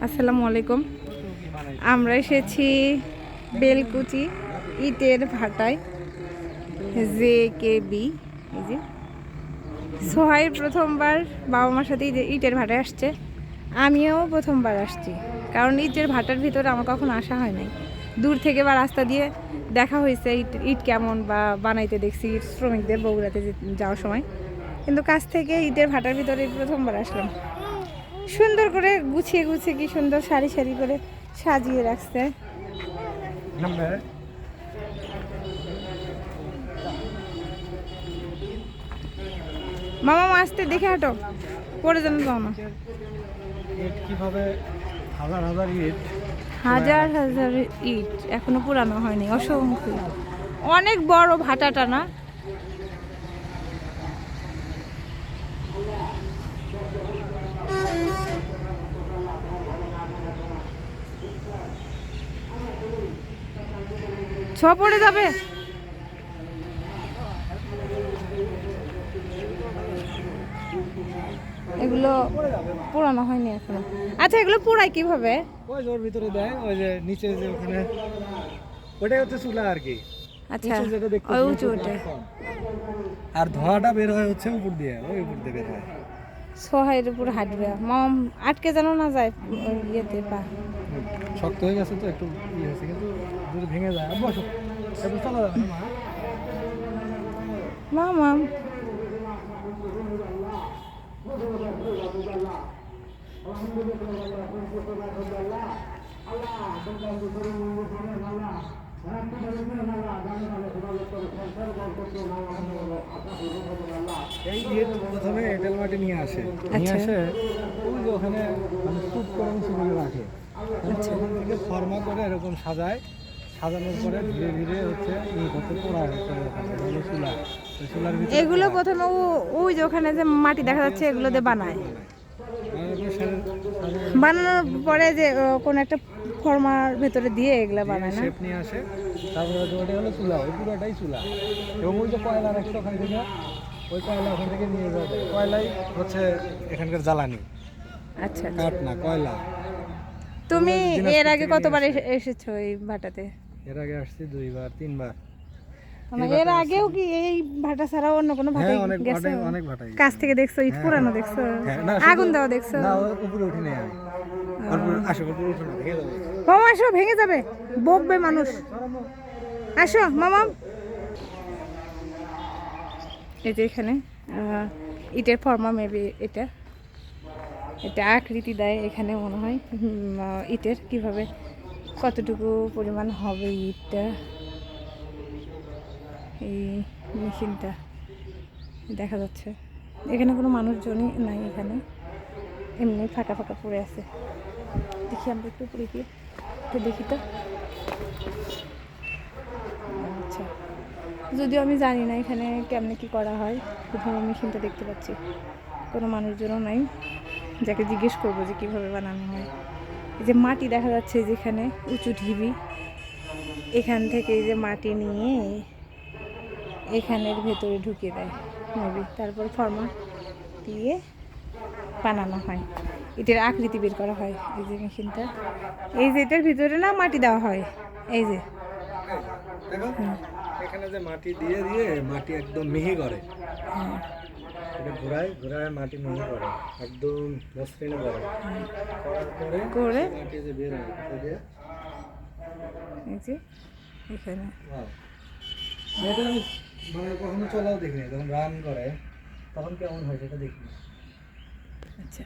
আসসালামু আলাইকুম। আমরা এসেছি বেলকুচি ইটের ভাটায়, জে কে বি, এই যে। সোহাইর প্রথমবার বাবা মার সাথে ইটে- ইটের ভাটায় আসছে। আমিও প্রথমবার আসছি, কারণ ইটের ভাটার ভিতরে আমার কখনো আসা হয় নাই। দূর থেকে বা রাস্তা দিয়ে দেখা হয়েছে ইট ইট কেমন বা বানাইতে দেখছি শ্রমিকদের বগুড়াতে যাওয়ার সময়। কিন্তু কাছ থেকে ইটের ভাটার ভিতরে প্রথমবার আসলাম। সুন্দর করে গুছিয়ে গুছিয়ে কি সুন্দর সারি সারি করে সাজিয়ে রাখছে। মামা মা আসতে দেখে হাঁটো। পড়ে যেন যাও না কীভাবে? হাজার হাজার ইট হাজার হাজার ইট এখনও পুরানো হয়নি অসংখ্য। অনেক বড় ভাটাটা না? ছ পড়ে যাবে। এগুলো পুরানো হয়নি এখনও। আচ্ছা এগুলো পুরাই কীভাবে? ওই ওর ভিতরে দেয় ওই যে নিচে যে ওখানে ওটাই হচ্ছে চুলা আর কি। আচ্ছা ওই উঁচু ওটা। আর ধোঁয়াটা বের হয় হচ্ছে উপর দিয়ে ওই উপর দিয়ে বের হয়। সোহাইয়ের উপর হাঁটবে। মম আটকে যেন না যায় ইয়েতে পা। শক্ত হয়ে গেছে তো একটু ইয়ে হয়েছে কিন্তু যদি ভেঙে যায় আর বসো একটু চলা যাবে না মা এই ইট প্রথমে এঁটেল মাটি নিয়ে আসে নিয়ে আচ্ছা। আসে ওই যে ওখানে মানে স্তূপ করে উঁচু রাখে। আচ্ছা। থেকে ফর্মা করে এরকম সাজায়। সাজানোর পরে ধীরে ধীরে হচ্ছে হচ্ছে পোড়া হচ্ছে এগুলো চুলা। চুলার এগুলো প্রথমে ওই যে ওখানে যে মাটি দেখা যাচ্ছে এগুলো দিয়ে বানায়। বানানোর পরে যে কোনো একটা ফর্মার ভেতরে দিয়ে এগুলো বানায় না? শেপ নিয়ে আসে। তারপরে ওটা হলো চুলা ওই পুরোটাই চুলা। এবং ওই যে কয়লা রাখছে ওখান থেকে ওই কয়লা ওখান থেকে নিয়ে যাবে কয়লাই হচ্ছে এখানকার জ্বালানি। আচ্ছা আচ্ছা। কাঠ না কয়লা। তুমি এর আগে কতবার এসে- এসেছ এই ভাটাতে? এর আগে আসছি দুইবার তিনবার। এর আগেও কি এই ভাটা ছাড়াও অন্য কোনো ভাটায় গেছে অনেক গেছো? অনেক ভাটাই কাছ থেকে দেখছ ইট পুরানো দেখছ? হ্যাঁ, আগুন দেওয়া দেখছ? না উপরে উঠি নাই আমি। আসো উপরে উঠো না ভেঙে যাবে। মামা আসো ভেঙে যাবে। বকবে মানুষ। আসো মামা। এই যে এখানে ইটের ফর্মা মেবি এটা। এটা আকৃতি দেয় এখানে মনে হয়। ইটের কীভাবে কতটুকু পরিমাণ হবে ইটটা। এই মেশিনটা দেখা যাচ্ছে। এখানে কোনো মানুষজনই নাই এখানে। এমনি ফাঁকা ফাঁকা পড়ে আছে। দেখি আমরা একটু উপরে গিয়ে একটু দেখি তো। আচ্ছা। যদিও আমি জানি না এখানে কেমনে কি করা হয়। প্রথমে মেশিনটা দেখতে পাচ্ছি। কোনো মানুষজনও নাই। যাকে জিজ্ঞেস করব যে কীভাবে বানানো হয়। এই যে মাটি দেখা যাচ্ছে যেখানে উঁচু ঢিবি। এখান থেকে এই যে মাটি নিয়ে এখানের ভেতরে ঢুকিয়ে দেয় মেবি তারপর ফর্মা দিয়ে বানানো হয়। এটার আকৃতি বের করা হয় এই যে মেশিনটা। এই যে এটার ভিতরে না মাটি দেওয়া হয় এই যে। এখানে যে মাটি দিয়ে দিয়ে মাটি একদম মিহি করে। হ্যাঁ। এটা ঘোরায় ঘোরায় মাটি মনে করে একদম মসৃণ করে। করার পরে করে? মাটি যে বের হয় দিয়ে এই যে এখানে. এটা আমি মানে কখনো চলাও দেখিনি যখন রান করে তখন কেমন হয় সেটা দেখিনি। আচ্ছা।